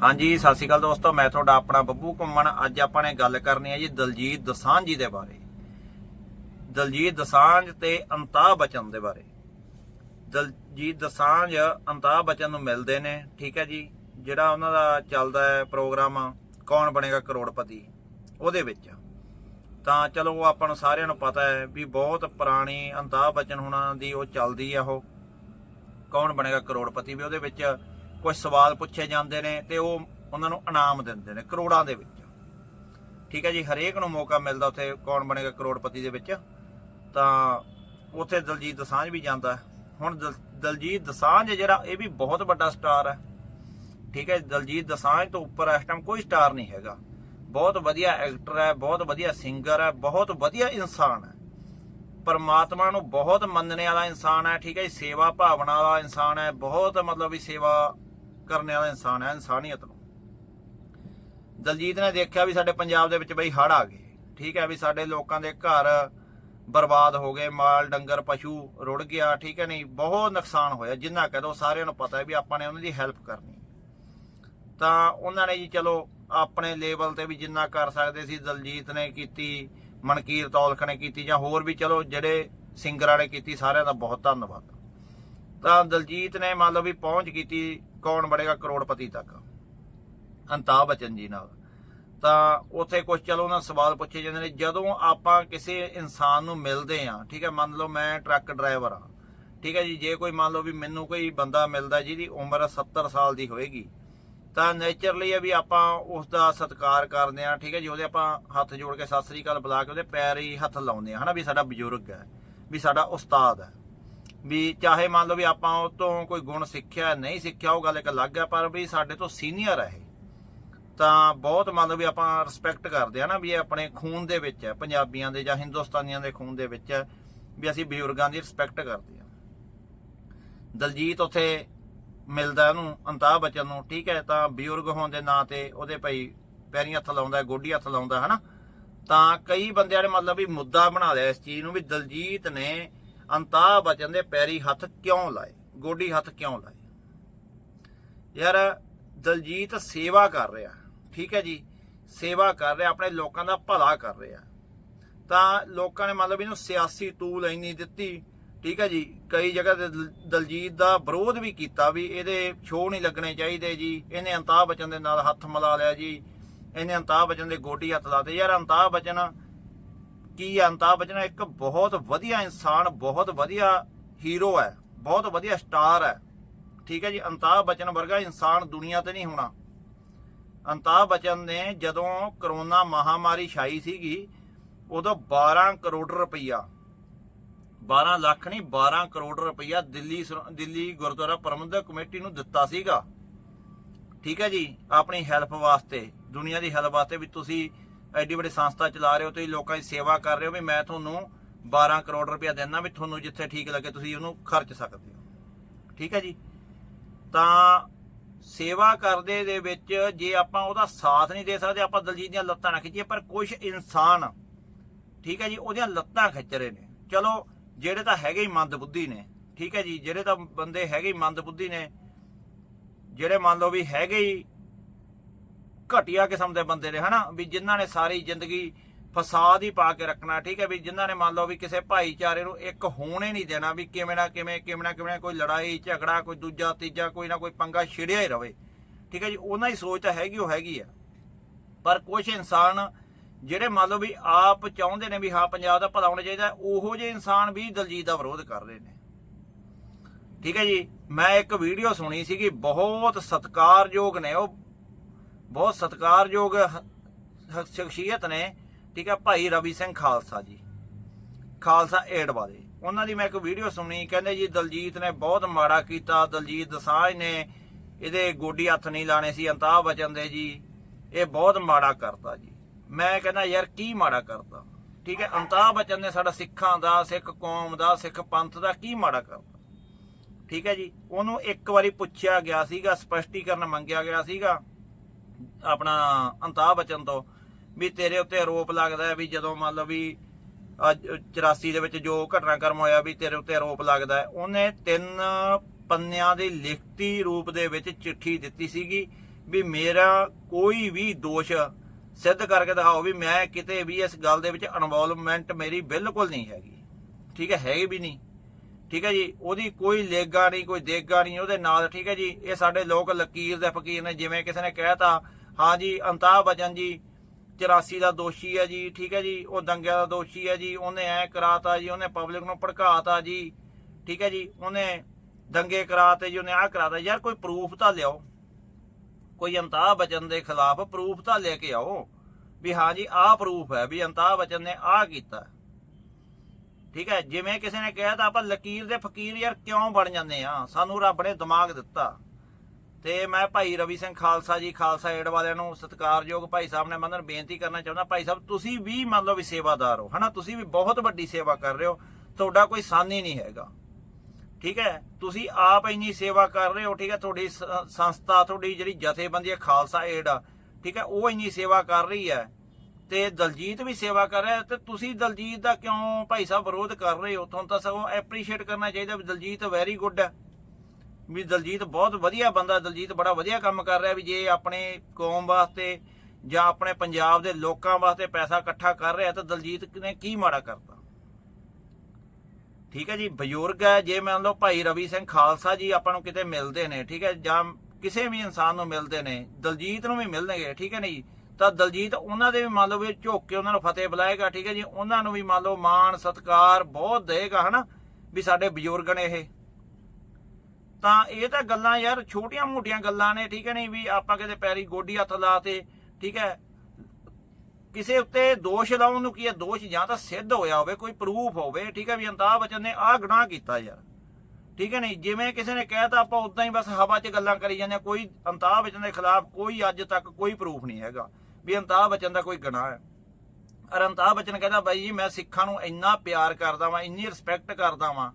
ਹਾਂਜੀ, ਸਤਿ ਸ਼੍ਰੀ ਅਕਾਲ ਦੋਸਤੋ, ਮੈਂ ਤੁਹਾਡਾ ਆਪਣਾ ਬੱਬੂ ਘੁੰਮਣ। ਅੱਜ ਆਪਾਂ ਨੇ ਗੱਲ ਕਰਨੀ ਹੈ ਜੀ ਦਲਜੀਤ ਦਸਾਂਝ ਜੀ ਦੇ ਬਾਰੇ। ਦਲਜੀਤ ਦਸਾਂਝ ਤੇ ਅੰਤਾਬ ਬਚਨ ਦੇ ਬਾਰੇ। ਦਲਜੀਤ ਦਸਾਂਝ ਅੰਤਾਬ ਬਚਨ ਨੂੰ ਮਿਲਦੇ ਨੇ, ਠੀਕ ਹੈ ਜੀ। ਜਿਹੜਾ ਉਹਨਾਂ ਦਾ ਚੱਲਦਾ ਹੈ ਪ੍ਰੋਗਰਾਮ, ਕੌਣ ਬਣੇਗਾ ਕਰੋੜਪਤੀ, ਉਹਦੇ ਵਿੱਚ। ਤਾਂ ਚਲੋ ਉਹ ਆਪਾਂ ਨੂੰ ਸਾਰਿਆਂ ਨੂੰ ਪਤਾ ਹੈ ਵੀ ਬਹੁਤ ਪੁਰਾਣੀ ਅੰਤਾਬ ਬਚਨ ਹੁਣਾਂ ਦੀ ਉਹ ਚੱਲਦੀ ਆ ਉਹ। ਕੌਣ ਬਣੇਗਾ ਕਰੋੜਪਤੀ ਵੀ ਉਹਦੇ ਵਿੱਚ। ਕੁਝ ਸਵਾਲ ਪੁੱਛੇ ਜਾਂਦੇ ਨੇ ਤੇ ਉਹ ਉਹਨਾਂ ਨੂੰ ਇਨਾਮ ਦਿੰਦੇ ਨੇ ਕਰੋੜਾਂ ਦੇ ਵਿੱਚ। ਠੀਕ ਹੈ ਜੀ, ਹਰੇਕ ਨੂੰ ਮੌਕਾ ਮਿਲਦਾ ਉੱਥੇ ਕੌਣ ਬਣੇਗਾ ਕਰੋੜਪਤੀ ਦੇ ਵਿੱਚ। ਤਾਂ ਉੱਥੇ ਦਲਜੀਤ ਦਸਾਂਝ ਵੀ ਜਾਂਦਾ। ਹੁਣ ਦਲ- ਦਲਜੀਤ ਦਸਾਂਝ ਜਿਹੜਾ, ਇਹ ਵੀ ਬਹੁਤ ਵੱਡਾ ਸਟਾਰ ਹੈ। ਠੀਕ ਹੈ, ਦਲਜੀਤ ਦਸਾਂਝ ਤੋਂ ਉੱਪਰ ਇਸ ਟਾਈਮ ਕੋਈ ਸਟਾਰ ਨਹੀਂ ਹੈਗਾ। ਬਹੁਤ ਵਧੀਆ ਐਕਟਰ ਹੈ, ਬਹੁਤ ਵਧੀਆ ਸਿੰਗਰ ਹੈ, ਬਹੁਤ ਵਧੀਆ ਇਨਸਾਨ ਹੈ। ਪਰਮਾਤਮਾ ਨੂੰ ਬਹੁਤ ਮੰਨਣੇ ਵਾਲਾ ਇਨਸਾਨ ਹੈ, ਠੀਕ ਹੈ ਜੀ, ਸੇਵਾ ਭਾਵਨਾ ਵਾਲਾ ਇਨਸਾਨ ਹੈ, ਬਹੁਤ ਮਤਲਬ ਵੀ ਸੇਵਾ ਕਰਨ ਵਾਲਾ ਇਨਸਾਨ ਹੈ ਇਨਸਾਨੀਅਤ ਨੂੰ। ਦਲਜੀਤ ਨੇ ਦੇਖਿਆ ਵੀ ਸਾਡੇ ਪੰਜਾਬ ਦੇ ਵਿੱਚ ਬਈ ਹੜ੍ਹ ਆ ਗਏ। ਠੀਕ ਹੈ ਵੀ ਸਾਡੇ ਲੋਕਾਂ ਦੇ ਘਰ ਬਰਬਾਦ ਹੋ ਗਏ, ਮਾਲ, ਡੰਗਰ, ਪਸ਼ੂ ਰੁੜ ਗਿਆ, ਠੀਕ ਹੈ ਨਹੀਂ? ਬਹੁਤ ਨੁਕਸਾਨ ਹੋਇਆ। ਜਿੰਨਾ ਕਹਦੋ ਸਾਰਿਆਂ ਨੂੰ ਪਤਾ ਹੈ ਵੀ ਆਪਾਂ ਨੇ ਉਹਨਾਂ ਦੀ ਹੈਲਪ ਕਰਨੀ। ਤਾਂ ਉਹਨਾਂ ਨੇ ਜੀ ਚਲੋ ਆਪਣੇ ਲੈਵਲ ਤੇ ਵੀ ਜਿੰਨਾ ਕਰ ਸਕਦੇ ਸੀ, ਦਲਜੀਤ ਨੇ ਕੀਤੀ, ਮਨਕੀਰ ਤੌਲਖ ਨੇ ਕੀਤੀ ਜਾਂ ਹੋਰ ਵੀ ਚਲੋ ਜਿਹੜੇ ਸਿੰਗਰਾਂ ਨੇ ਕੀਤੀ, ਸਾਰਿਆਂ ਦਾ ਬਹੁਤ ਧੰਨਵਾਦ। ਤਾਂ ਦਲਜੀਤ ਨੇ ਮੰਨ ਲਓ ਵੀ ਪਹੁੰਚ ਕੀਤੀ ਕੌਣ ਬਣੇਗਾ ਕਰੋੜਪਤੀ ਤੱਕ? ਅੰਤਾਬ ਬਚਨ ਜੀ ਨਾਲ। ਤਾਂ ਉੱਥੇ ਕੁਝ ਚਲੋ ਨਾ ਸਵਾਲ ਪੁੱਛੇ ਜਾਂਦੇ ਨੇ, ਜਦੋਂ ਆਪਾਂ ਕਿਸੇ ਇਨਸਾਨ ਨੂੰ ਮਿਲਦੇ ਆ ਠੀਕ ਹੈ, ਮੰਨ ਲਓ ਮੈਂ ਟਰੱਕ ਡਰਾਈਵਰ ਆ ਠੀਕ ਹੈ ਜੀ, ਜੇ ਕੋਈ ਮੰਨ ਲਓ ਵੀ ਮੈਨੂੰ ਕੋਈ ਬੰਦਾ ਮਿਲਦਾ ਜਿਹਦੀ ਉਮਰ 70 ਸਾਲ ਦੀ ਹੋਏਗੀ ਤਾਂ ਨੇਚਰਲੀ ਹੈ ਵੀ ਆਪਾਂ ਉਸ ਦਾ ਸਤਿਕਾਰ ਕਰਦੇ ਆ ਠੀਕ ਹੈ ਜੀ, ਉਹਦੇ ਆਪਾਂ ਹੱਥ ਜੋੜ ਕੇ ਸਤਿ ਸ੍ਰੀ ਅਕਾਲ ਬੁਲਾ ਕੇ ਉਹਦੇ ਪੈਰ ਹੀ ਹੱਥ ਲਾਉਂਦੇ ਆ ਹਨਾ, ਵੀ ਸਾਡਾ ਬਜ਼ੁਰਗ ਹੈ, ਵੀ ਸਾਡਾ ਉਸਤਾਦ ਹੈ। ਵੀ ਚਾਹੇ ਮੰਨ ਲਓ ਵੀ ਆਪਾਂ ਉਹ ਤੋਂ ਕੋਈ ਗੁਣ ਸਿੱਖਿਆ ਨਹੀਂ ਸਿੱਖਿਆ, ਉਹ ਗੱਲ ਇੱਕ ਅਲੱਗ ਹੈ ਪਰ ਵੀ ਸਾਡੇ ਤੋਂ ਸੀਨੀਅਰ ਹੈ ਇਹ। ਤਾਂ ਬਹੁਤ ਮੰਨ ਲਓ ਵੀ ਆਪਾਂ ਰਿਸਪੈਕਟ ਕਰਦੇ ਆ ਨਾ ਵੀ ਇਹ ਆਪਣੇ ਖੂਨ ਦੇ ਵਿੱਚ ਹੈ ਪੰਜਾਬੀਆਂ ਦੇ ਜਾਂ ਹਿੰਦੁਸਤਾਨੀਆਂ ਦੇ ਖੂਨ ਦੇ ਵਿੱਚ ਹੈ ਵੀ ਅਸੀਂ ਬਜ਼ੁਰਗਾਂ ਦੀ ਰਿਸਪੈਕਟ ਕਰਦੇ ਆ। ਦਲਜੀਤ ਉੱਥੇ ਮਿਲਦਾ ਉਹਨੂੰ ਅੰਤਾਬ ਬਚਨ ਨੂੰ, ਠੀਕ ਹੈ, ਤਾਂ ਬਜ਼ੁਰਗ ਹੋਣ ਦੇ ਨਾਂ ਤੇ ਉਹਦੇ ਭਾਈ ਪੈਰੀ ਹੱਥ ਲਾਉਂਦਾ, ਗੋਡੀ ਹੱਥ ਲਾਉਂਦਾ, ਹਨਾ? ਤਾਂ ਕਈ ਬੰਦਿਆਂ ਨੇ ਮਤਲਬ ਵੀ ਮੁੱਦਾ ਬਣਾ ਲਿਆ ਇਸ ਚੀਜ਼ ਨੂੰ ਵੀ ਦਲਜੀਤ ਨੇ ਅੰਤਾਬ ਬਚਨ ਦੇ ਪੈਰੀ ਹੱਥ ਕਿਉਂ ਲਾਏ? ਗੋਡੀ ਹੱਥ ਕਿਉਂ ਲਾਏ? ਯਾਰ ਦਲਜੀਤ ਸੇਵਾ ਕਰ ਰਿਹਾ, ਠੀਕ ਹੈ ਜੀ, ਸੇਵਾ ਕਰ ਰਿਹਾ, ਆਪਣੇ ਲੋਕਾਂ ਦਾ ਭਲਾ ਕਰ ਰਿਹਾ। ਤਾਂ ਲੋਕਾਂ ਨੇ ਮਤਲਬ ਇਹਨੂੰ ਸਿਆਸੀ ਤੂਲ ਇੰਨੀ ਦਿੱਤੀ, ਠੀਕ ਹੈ ਜੀ, ਕਈ ਜਗ੍ਹਾ ਤੇ ਦਲ- ਦਲਜੀਤ ਦਾ ਵਿਰੋਧ ਵੀ ਕੀਤਾ ਵੀ ਇਹਦੇ ਸ਼ੋਅ ਨਹੀਂ ਲੱਗਣੇ ਚਾਹੀਦੇ ਜੀ, ਇਹਨੇ ਅੰਤਾਬ ਬਚਨ ਦੇ ਨਾਲ ਹੱਥ ਮਿਲਾ ਲਿਆ ਜੀ, ਇਹਨੇ ਅੰਤਾਬ ਬਚਨ ਦੇ ਗੋਡੀ ਹੱਥ ਲਾਤੇ। ਯਾਰ ਅੰਤਾਬ ਬਚਨ ਕੀ ਹੈ ਅੰਤਾਬ ਬਚਨ? ਇੱਕ ਬਹੁਤ ਵਧੀਆ ਇਨਸਾਨ, ਬਹੁਤ ਵਧੀਆ ਹੀਰੋ ਹੈ, ਬਹੁਤ ਵਧੀਆ ਸਟਾਰ ਹੈ। ਠੀਕ ਹੈ ਜੀ ਅੰਤਾਬ ਬਚਨ ਵਰਗਾ ਇਨਸਾਨ ਦੁਨੀਆ ਤੇ ਨਹੀਂ ਹੋਣਾ। ਅੰਤਾਬ ਬਚਨ ਨੇ ਜਦੋਂ ਕਰੋਨਾ ਮਹਾਮਾਰੀ ਛਾਈ ਸੀਗੀ, ਉਦੋਂ 12 ਕਰੋੜ ਰੁਪਈਆ 12 ਲੱਖ ਨਹੀਂ 12 ਕਰੋੜ ਰੁਪਈਆ ਦਿੱਲੀ ਸੁਰ- ਦਿੱਲੀ ਗੁਰਦੁਆਰਾ ਪ੍ਰਬੰਧਕ ਕਮੇਟੀ ਨੂੰ ਦਿੱਤਾ ਸੀਗਾ। ਠੀਕ ਹੈ ਜੀ, ਆਪਣੀ ਹੈਲਪ ਵਾਸਤੇ, ਦੁਨੀਆ ਦੀ ਹੈਲਪ ਵਾਸਤੇ ਵੀ ਤੁਸੀਂ ਐਡੀ ਵੱਡੀ ਸੰਸਥਾ ਚਲਾ ਰਹੇ ਹੋ, ਤੁਸੀਂ ਲੋਕਾਂ ਦੀ ਸੇਵਾ ਕਰ ਰਹੇ ਹੋ ਵੀ ਮੈਂ ਤੁਹਾਨੂੰ 12 ਕਰੋੜ ਰੁਪਇਆ ਦੇਣਾ ਵੀ ਤੁਹਾਨੂੰ ਜਿੱਥੇ ਠੀਕ ਲੱਗੇ ਤੁਸੀਂ ਉਹਨੂੰ ਖਰਚ ਸਕਦੇ ਹੋ। ਠੀਕ ਹੈ ਜੀ? ਤਾਂ ਸੇਵਾ ਕਰਦੇ ਦੇ ਵਿੱਚ ਜੇ ਆਪਾਂ ਉਹਦਾ ਸਾਥ ਨਹੀਂ ਦੇ ਸਕਦੇ, ਆਪਾਂ ਦਲਜੀਤ ਦੀਆਂ ਲੱਤਾਂ ਨਾ ਖਿੱਚੀਏ, ਪਰ ਕੁਝ ਇਨਸਾਨ, ਠੀਕ ਹੈ ਜੀ, ਉਹਦੀਆਂ ਲੱਤਾਂ ਖਿੱਚ ਰਹੇ ਨੇ। ਚਲੋ, ਜਿਹੜੇ ਤਾਂ ਹੈਗੇ ਹੀ ਮੰਦ ਬੁੱਧੀ ਨੇ, ਠੀਕ ਹੈ ਜੀ, ਜਿਹੜੇ ਤਾਂ ਬੰਦੇ ਹੈਗੇ ਹੀ ਮੰਦ ਬੁੱਧੀ ਨੇ, ਜਿਹੜੇ ਮੰਨ ਲਓ ਵੀ ਹੈਗੇ ਹੀ ਘਟੀਆ ਕਿਸਮ ਦੇ ਬੰਦੇ ਨੇ, ਹਨਾ? ਵੀ ਜਿਨ੍ਹਾਂ ਨੇ ਸਾਰੀ ਜ਼ਿੰਦਗੀ ਫਸਾਦ ਹੀ ਪਾ ਕੇ ਰੱਖਣਾ, ਠੀਕ ਹੈ? ਵੀ ਜਿਨ੍ਹਾਂ ਨੇ ਮੰਨ ਲਓ ਵੀ ਕਿਸੇ ਭਾਈਚਾਰੇ ਨੂੰ ਇੱਕ ਹੋਣੇ ਨਹੀਂ ਦੇਣਾ, ਵੀ ਕਿਵੇਂ ਨਾ ਕਿਵੇਂ ਕਿਵੇਂ ਨਾ ਕਿਵੇਂ ਕੋਈ ਲੜਾਈ, ਝਗੜਾ, ਕੋਈ ਦੂਜਾ, ਤੀਜਾ, ਕੋਈ ਨਾ ਕੋਈ ਪੰਗਾ ਛਿੜਿਆ ਹੀ ਰਵੇ। ਠੀਕ ਹੈ ਜੀ? ਉਹਨਾਂ ਦੀ ਸੋਚ ਤਾਂ ਹੈਗੀ, ਉਹ ਹੈਗੀ ਆ। ਪਰ ਕੁਝ ਇਨਸਾਨ ਜਿਹੜੇ ਮੰਨ ਲਓ ਵੀ ਆਪ ਚਾਹੁੰਦੇ ਨੇ ਵੀ ਹਾਂ, ਪੰਜਾਬ ਦਾ ਭਲਾ ਹੋਣਾ ਚਾਹੀਦਾ, ਉਹੋ ਜਿਹੇ ਇਨਸਾਨ ਵੀ ਦਲਜੀਤ ਦਾ ਵਿਰੋਧ ਕਰ ਰਹੇ ਨੇ। ਠੀਕ ਹੈ ਜੀ? ਮੈਂ ਇੱਕ ਵੀਡੀਓ ਸੁਣੀ ਸੀਗੀ, ਬਹੁਤ ਸਤਿਕਾਰਯੋਗ ਨੇ, ਉਹ ਬਹੁਤ ਸਤਿਕਾਰਯੋਗ ਸ਼ਖਸੀਅਤ ਨੇ, ਠੀਕ ਹੈ ਭਾਈ ਰਵੀ ਸਿੰਘ ਖਾਲਸਾ ਜੀ, ਖਾਲਸਾ ਏਡ ਵਾਲੇ। ਉਹਨਾਂ ਦੀ ਮੈਂ ਇੱਕ ਵੀਡੀਓ ਸੁਣੀ, ਕਹਿੰਦੇ ਜੀ ਦਲਜੀਤ ਨੇ ਬਹੁਤ ਮਾੜਾ ਕੀਤਾ, ਦਲਜੀਤ ਦਸਾਂਝ ਨੇ ਇਹਦੇ ਗੋਡੀ ਹੱਥ ਨਹੀਂ ਲਾਣੇ ਸੀ ਅੰਤਾਬ ਬਚਨ ਦੇ ਜੀ, ਇਹ ਬਹੁਤ ਮਾੜਾ ਕਰਤਾ ਜੀ। ਮੈਂ ਕਹਿੰਦਾ, ਯਾਰ ਕੀ ਮਾੜਾ ਕਰਤਾ? ਠੀਕ ਹੈ ਅੰਤਾਬ ਬਚਨ ਨੇ ਸਾਡਾ ਸਿੱਖਾਂ ਦਾ, ਸਿੱਖ ਕੌਮ ਦਾ, ਸਿੱਖ ਪੰਥ ਦਾ ਕੀ ਮਾੜਾ ਕਰਤਾ? ਠੀਕ ਹੈ ਜੀ, ਉਹਨੂੰ ਇੱਕ ਵਾਰੀ ਪੁੱਛਿਆ ਗਿਆ ਸੀਗਾ, ਸਪਸ਼ਟੀਕਰਨ ਮੰਗਿਆ ਗਿਆ ਸੀਗਾ ਆਪਣਾ ਅੰਤਾਬ ਬਚਨ ਤੋਂ ਵੀ ਤੇਰੇ ਉੱਤੇ ਆਰੋਪ ਲੱਗਦਾ ਵੀ ਜਦੋਂ ਮੰਨ ਲਓ ਵੀ ਅੱਜ 84 ਦੇ ਵਿੱਚ ਜੋ ਘਟਨਾਕ੍ਰਮ ਹੋਇਆ ਵੀ ਤੇਰੇ ਉੱਤੇ ਆਰੋਪ ਲੱਗਦਾ ਉਹਨੇ ਤਿੰਨ ਪੰਨਿਆਂ ਦੇ ਲਿਖਤੀ ਰੂਪ ਦੇ ਵਿੱਚ ਚਿੱਠੀ ਦਿੱਤੀ ਸੀਗੀ ਵੀ ਮੇਰਾ ਕੋਈ ਵੀ ਦੋਸ਼ ਸਿੱਧ ਕਰਕੇ ਦਿਖਾਓ ਵੀ ਮੈਂ ਕਿਤੇ ਵੀ ਇਸ ਗੱਲ ਦੇ ਵਿੱਚ ਇਨਵੋਲਵਮੈਂਟ ਮੇਰੀ ਬਿਲਕੁਲ ਨਹੀਂ ਹੈਗੀ। ਠੀਕ ਹੈ, ਹੈਗੀ ਵੀ ਨਹੀਂ। ਠੀਕ ਹੈ ਜੀ? ਉਹਦੀ ਕੋਈ ਲੇਗਾ ਨਹੀਂ, ਕੋਈ ਦੇਗਾ ਨਹੀਂ, ਉਹਦੇ ਨਾਲ, ਠੀਕ ਹੈ ਜੀ? ਇਹ ਸਾਡੇ ਲੋਕ ਲਕੀਰ ਦੇ ਫਕੀਰ ਨੇ ਜਿਵੇਂ ਕਿਸੇ ਨੇ ਕਹਿਤਾ ਹਾਂ ਜੀ ਅੰਤਾਬ ਬਚਨ ਜੀ 84 ਦਾ ਦੋਸ਼ੀ ਹੈ ਜੀ, ਠੀਕ ਹੈ ਜੀ? ਉਹ ਦੰਗਿਆਂ ਦਾ ਦੋਸ਼ੀ ਹੈ ਜੀ, ਉਹਨੇ ਐ ਕਰਾਤਾ ਜੀ, ਉਹਨੇ ਪਬਲਿਕ ਨੂੰ ਭੜਕਾਤਾ ਜੀ, ਠੀਕ ਹੈ ਜੀ? ਉਹਨੇ ਦੰਗੇ ਕਰਾਤੇ ਜੀ, ਉਹਨੇ ਆ ਕਰਾਤਾ ਯਾਰ ਕੋਈ ਪ੍ਰੂਫ ਤਾਂ ਲਿਆਓ। ਕੋਈ ਅੰਤਾਬ ਬਚਨ ਦੇ ਖਿਲਾਫ ਪ੍ਰੂਫ ਤਾਂ ਲੈ ਕੇ ਆਓ ਵੀ ਹਾਂ ਜੀ, ਆਹ ਪ੍ਰੂਫ ਹੈ ਵੀ ਅੰਤਾਬ ਬਚਨ ਨੇ ਆਹ ਕੀਤਾ। ਠੀਕ ਹੈ, ਜਿਵੇਂ ਕਿਸੇ ਨੇ ਕਿਹਾ ਤਾਂ ਆਪਾਂ ਲਕੀਰ ਦੇ ਫਕੀਰ ਯਾਰ ਕਿਉਂ ਬਣ ਜਾਂਦੇ ਆ ਸਾਨੂੰ ਰੱਬ ਨੇ ਦਿਮਾਗ ਦਿੱਤਾ। ਤੇ ਮੈਂ ਭਾਈ ਰਵੀ ਸਿੰਘ ਖਾਲਸਾ ਜੀ, ਖਾਲਸਾ ਏਡ ਵਾਲਿਆਂ ਨੂੰ ਸਤਿਕਾਰਯੋਗ ਭਾਈ ਸਾਹਿਬ ਨੇ ਮੰਨਣ ਬੇਨਤੀ ਕਰਨਾ ਚਾਹੁੰਦਾ, ਭਾਈ ਸਾਹਿਬ, ਤੁਸੀਂ ਵੀ ਮੰਨ ਲਓ ਵੀ ਸੇਵਾਦਾਰ ਹੋ, ਹਨਾ? ਤੁਸੀਂ ਵੀ ਬਹੁਤ ਵੱਡੀ ਸੇਵਾ ਕਰ ਰਹੇ ਹੋ, ਤੁਹਾਡਾ ਕੋਈ ਸਾਨੀ ਨਹੀਂ ਹੈਗਾ। ਠੀਕ ਹੈ, ਤੁਸੀਂ ਆਪ ਇੰਨੀ ਸੇਵਾ ਕਰ ਰਹੇ ਹੋ, ਠੀਕ ਹੈ, ਤੁਹਾਡੀ ਸ- ਸੰਸਥਾ, ਤੁਹਾਡੀ ਜਿਹੜੀ ਜਥੇਬੰਦੀ ਹੈ ਖਾਲਸਾ ਏਡ ਆ, ਠੀਕ ਹੈ, ਉਹ ਇੰਨੀ ਸੇਵਾ ਕਰ ਰਹੀ ਹੈ। ਤੇ ਦਲਜੀਤ ਵੀ ਸੇਵਾ ਕਰ ਰਿਹਾ ਤੇ ਤੁਸੀਂ ਦਲਜੀਤ ਦਾ ਕਿਉਂ ਭਾਈ ਸਾਹਿਬ ਵਿਰੋਧ ਕਰ ਰਹੇ ਹੋ? ਤੁਹਾਨੂੰ ਤਾਂ ਸਗੋਂ ਐਪਰੀਸ਼ੀਏਟ ਕਰਨਾ ਚਾਹੀਦਾ ਵੀ ਦਲਜੀਤ ਵੈਰੀ ਗੁੱਡ ਹੈ। ਵੀ ਦਲਜੀਤ ਬਹੁਤ ਵਧੀਆ ਬੰਦਾ, ਦਲਜੀਤ ਬੜਾ ਵਧੀਆ ਕੰਮ ਕਰ ਰਿਹਾ ਵੀ ਜੇ ਆਪਣੇ ਕੌਮ ਵਾਸਤੇ ਜਾਂ ਆਪਣੇ ਪੰਜਾਬ ਦੇ ਲੋਕਾਂ ਵਾਸਤੇ ਪੈਸਾ ਇਕੱਠਾ ਕਰ ਰਿਹਾ ਤਾਂ ਦਲਜੀਤ ਨੇ ਕੀ ਮਾੜਾ ਕਰਤਾ? ਠੀਕ ਹੈ ਜੀ, ਬਜ਼ੁਰਗ ਹੈ, ਜੇ ਮੰਨ ਲਓ ਭਾਈ ਰਵੀ ਸਿੰਘ ਖਾਲਸਾ ਜੀ ਆਪਾਂ ਨੂੰ ਕਿਤੇ ਮਿਲਦੇ ਨੇ, ਠੀਕ ਹੈ, ਜਾਂ ਕਿਸੇ ਵੀ ਇਨਸਾਨ ਨੂੰ ਮਿਲਦੇ ਨੇ, ਦਲਜੀਤ ਨੂੰ ਵੀ ਮਿਲਣਗੇ, ਠੀਕ ਹੈ ਨਹੀਂ ਤਾਂ ਦਲਜੀਤ, ਉਹਨਾਂ ਦੇ ਵੀ ਮੰਨ ਲਓ ਵੀ ਝੁੱਕ ਕੇ ਉਹਨਾਂ ਨੂੰ ਫਤਿਹ ਬੁਲਾਏਗਾ, ਠੀਕ ਹੈ ਜੀ। ਉਹਨਾਂ ਨੂੰ ਵੀ ਮੰਨ ਲਓ ਮਾਣ, ਸਤਿਕਾਰ ਬਹੁਤ ਦੇਗਾ ਹਨਾ, ਵੀ ਸਾਡੇ ਬਜ਼ੁਰਗ ਨੇ ਇਹ। ਤਾਂ ਇਹ ਤਾਂ ਗੱਲਾਂ ਯਾਰ ਛੋਟੀਆਂ ਮੋਟੀਆਂ ਗੱਲਾਂ ਨੇ, ਠੀਕ ਹੈ ਨਹੀਂ, ਵੀ ਆਪਾਂ ਕਿਤੇ ਪੈਰੀ ਗੋਡੀ ਹੱਥ ਲਾਤੇ ਠੀਕ ਹੈ। ਕਿਸੇ ਉੱਤੇ ਦੋਸ਼ ਲਾਉਣ ਨੂੰ ਕੀ ਹੈ? ਦੋਸ਼ ਜਾਂ ਤਾਂ ਸਿੱਧ ਹੋਇਆ ਹੋਵੇ, ਕੋਈ ਪ੍ਰੂਫ ਹੋਵੇ, ਠੀਕ ਹੈ ਵੀ ਅੰਤਾਬ ਬਚਨ ਨੇ ਆਹ ਗੁਨਾਹ ਕੀਤਾ ਯਾਰ। ਠੀਕ ਹੈ ਨਹੀਂ, ਜਿਵੇਂ ਕਿਸੇ ਨੇ ਕਹਿਤਾ ਆਪਾਂ ਉਦਾਂ ਹੀ ਬਸ ਹਵਾ 'ਚ ਗੱਲਾਂ ਕਰੀ ਜਾਂਦੇ ਹਾਂ। ਕੋਈ ਅੰਤਾਬ ਬਚਨ ਦੇ ਖਿਲਾਫ ਕੋਈ ਅੱਜ ਤੱਕ ਕੋਈ ਪ੍ਰੂਫ ਨਹੀਂ ਹੈਗਾ। ਵੀ ਅੰਤਾਬ ਬਚਨ ਦਾ ਕੋਈ ਗੁਨਾਹ ਹੈ। ਅਰ ਅੰਤਾਬ ਬਚਨ ਕਹਿੰਦਾ, ਬਾਈ ਜੀ, ਮੈਂ ਸਿੱਖਾਂ ਨੂੰ ਇੰਨਾ ਪਿਆਰ ਕਰਦਾ ਵਾਂ, ਇੰਨੀ ਰਿਸਪੈਕਟ ਕਰਦਾ ਵਾਂ